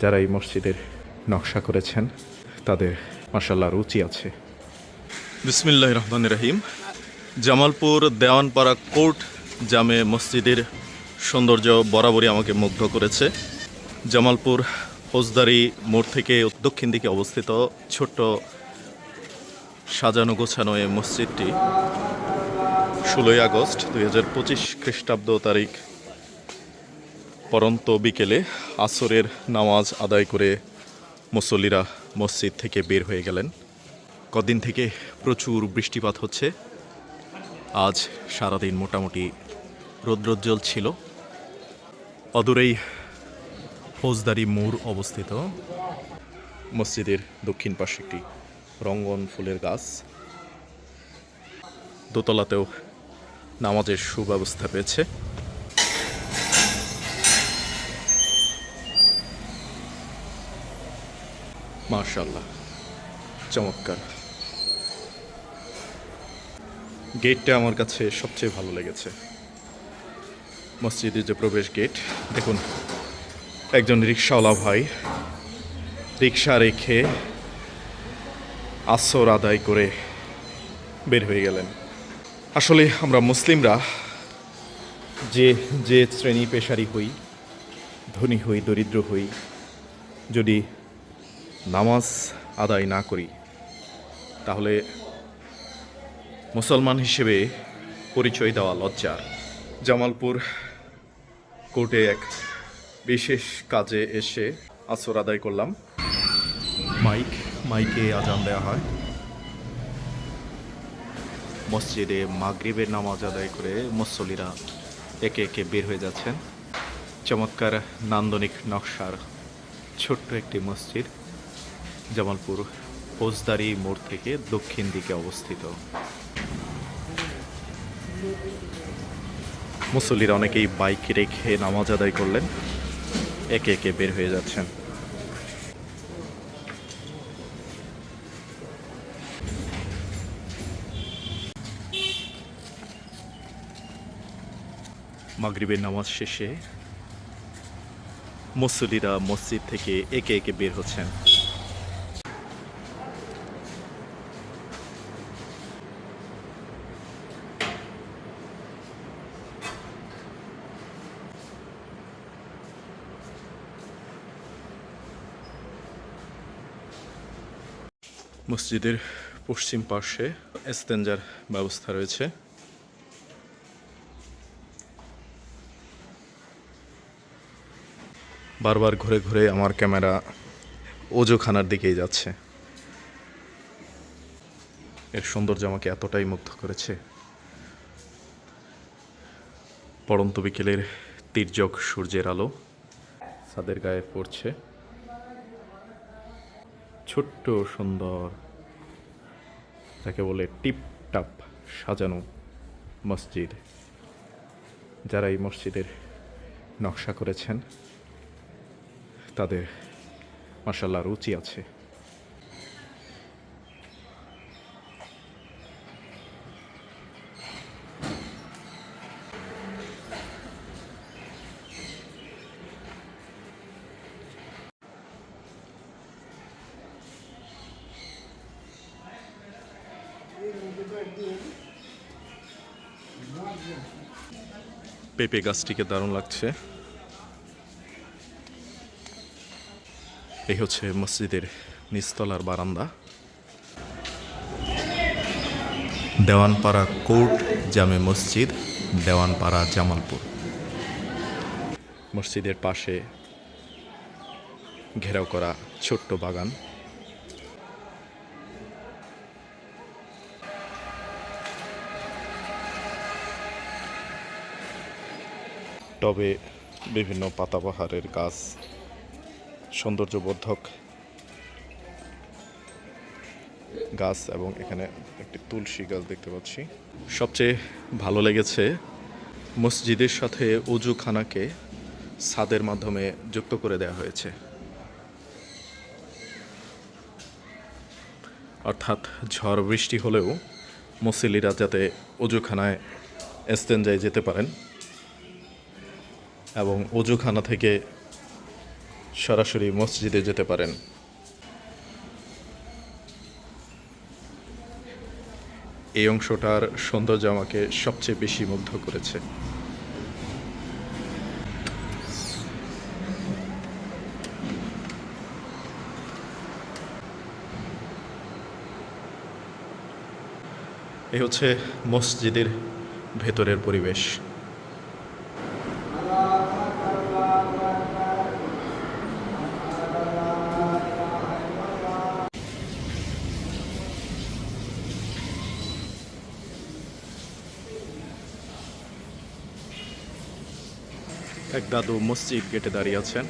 যারা এই মসজিদের নকশা করেছেন, তাদের মার্শাল্লাহ রুচি আছে। বিসমিল্লাহ রহমান রহিম। জামালপুর দেওয়ানপাড়া কোর্ট জামে মসজিদের সৌন্দর্য বরাবরই আমাকে মুগ্ধ করেছে। জামালপুর ফৌজদারি মোড় থেকে দক্ষিণ দিকে অবস্থিত ছোট্ট সাজানো গোছানো এই মসজিদটি ষোলোই আগস্ট দুই হাজার পঁচিশ খ্রিস্টাব্দ তারিখ। পরন্ত বিকেলে আসরের নামাজ আদায় করে মুসল্লিরা মসজিদ থেকে বের হয়ে গেলেন। কদিন থেকে প্রচুর বৃষ্টিপাত হচ্ছে। আজ সারাদিন মোটামুটি রৌদ্রোজ্জ্বল ছিল। অদূরেই ফৌজদারি মোড় অবস্থিত। মসজিদের দক্ষিণ পাশে একটি রঙ্গন ফুলের গাছ। দোতলাতেও নামাজের সুব্যবস্থা পেয়েছে মার্শাল্লাহ চমৎকার। গেটটা আমার কাছে সবচেয়ে ভালো লেগেছে। মসজিদের যে প্রবেশ গেট, দেখুন, একজন রিক্সাওয়ালা ভাই রিক্সা রেখে আসর আদায় করে বের হয়ে গেলেন। আসলে আমরা মুসলিমরা যে যে শ্রেণি পেশারি হই, ধনী হই, দরিদ্র হই, যদি নামাজ আদায় না করি, তাহলে মুসলমান হিসেবে পরিচয় দেওয়া লজ্জার। জামালপুর কোর্টে এক বিশেষ কাজে এসে আসর আদায় করলাম। মাইক, মাইকে আজান দেওয়া হয়। মসজিদে মাগরিবের নামাজ আদায় করে মুসল্লিরা একে একে বের হয়ে যাচ্ছেন। চমৎকার নান্দনিক নকশার ছোট্ট একটি মসজিদ। জামালপুর ফৌজদারি মোড় থেকে দক্ষিণ দিকে অবস্থিত। মুসল্লিরা অনেকেই বাইক রেখে নামাজ আদায় করলেন, একে একে বের হয়ে যাচ্ছেন। মাগরিবের নামাজ শেষে মুসল্লিরা মসজিদ থেকে একে একে বের হচ্ছেন। মসজিদের পশ্চিম পার্শ্বে এস্তেঞ্জার ব্যবস্থা রয়েছে। বারবার ঘুরে ঘুরে আমার ক্যামেরা ওজোখানার দিকেই যাচ্ছে। এর সৌন্দর্য আমাকে এতটাই মুগ্ধ করেছে। পড়ন্ত বিকেলের তির্যক সূর্যের আলো ছাদের গায়ে পড়ছে। ছোট্ট সুন্দর। যাকে বলে টিপ টাপ সাজানো মসজিদ। যারা এই মসজিদের নকশা করেছেন, তাদের মার্শাল্লাহ রুচি আছে। পেঁপে গাছটিকে দারুণ লাগছে। এই হচ্ছে মসজিদের নিচতলার বারান্দা। দেওয়ানপাড়া কোর্ট জামে মসজিদ, দেওয়ানপাড়া জামালপুর। মসজিদের পাশে ঘেরাও করা ছোট্ট বাগান। টবে বিভিন্ন পাতাবাহারের গাছ, সৌন্দর্যবর্ধক গাছ এবং এখানে একটি তুলসী গাছ দেখতে পাচ্ছি। সবচেয়ে ভালো লেগেছে মসজিদের সাথে অজুখানাকে ছাদের মাধ্যমে যুক্ত করে দেওয়া হয়েছে। অর্থাৎ ঝড় বৃষ্টি হলেও মুসল্লিরা যাতে অজুখানায় এস্তেঞ্জায় যেতে পারেন এবং অজুখানা থেকে সরাসরি মসজিদে যেতে পারেন। এই অংশটার সৌন্দর্য আমাকে সবচেয়ে বেশি মুগ্ধ করেছে। এই হচ্ছে মসজিদের ভেতরের পরিবেশ। এক দাদু মসজিদ গেটে দাঁড়িয়ে আছেন।